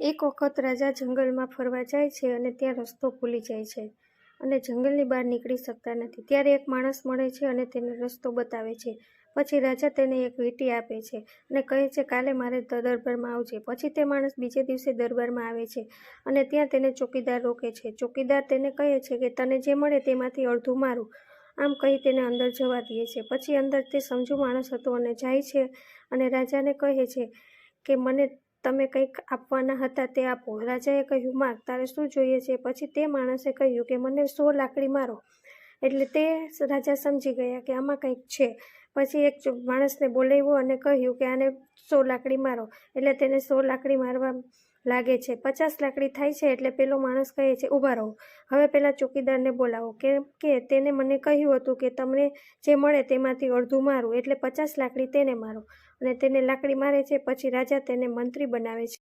એક વખત રાજા જંગલમાં ફરવા જાય છે અને ત્યાં રસ્તો ભૂલી જાય છે અને જંગલની બહાર નીકળી શકતા નથી. ત્યારે એક માણસ મળે છે અને તેને રસ્તો બતાવે છે. પછી રાજા તેને એક વીંટી આપે છે અને કહે છે, કાલે મારે દરબારમાં આવજે. પછી તે માણસ બીજે દિવસે દરબારમાં આવે છે અને ત્યાં તેને ચોકીદાર રોકે છે. ચોકીદાર તેને કહે છે કે, તને જે મળે તેમાંથી અડધું મારું. આમ કહી તેને અંદર જવા દે છે. પછી અંદર તે સમજુ માણસ હતો અને જાય છે અને રાજાને કહે છે કે, મને તમે કંઈક આપવાના હતા તે આપો. રાજાએ કહ્યું માગ તારે શું જોઈએ છે? પછી તે માણસે કહ્યું કે, મને સો લાકડી મારો. એટલે તે રાજા સમજી ગયા કે આમાં કંઈક છે. પછી એક માણસને બોલાવ્યો અને કહ્યું કે, આને સો લાકડી મારો. એટલે તેને સો લાકડી મારવા લાગે છે. પચાસ લાકડી થાય છે એટલે પેલો માણસ કહે છે ઊભા રહો. હવે પેલા ચોકીદારને બોલાવો કેમ કે તેને મને કહ્યું હતું કે તમને જે મળે તેમાંથી અડધું મારું, એટલે પચાસ લાકડી તેને મારો. અને તેને લાકડી મારે છે, પછી રાજા તેને મંત્રી બનાવે છે.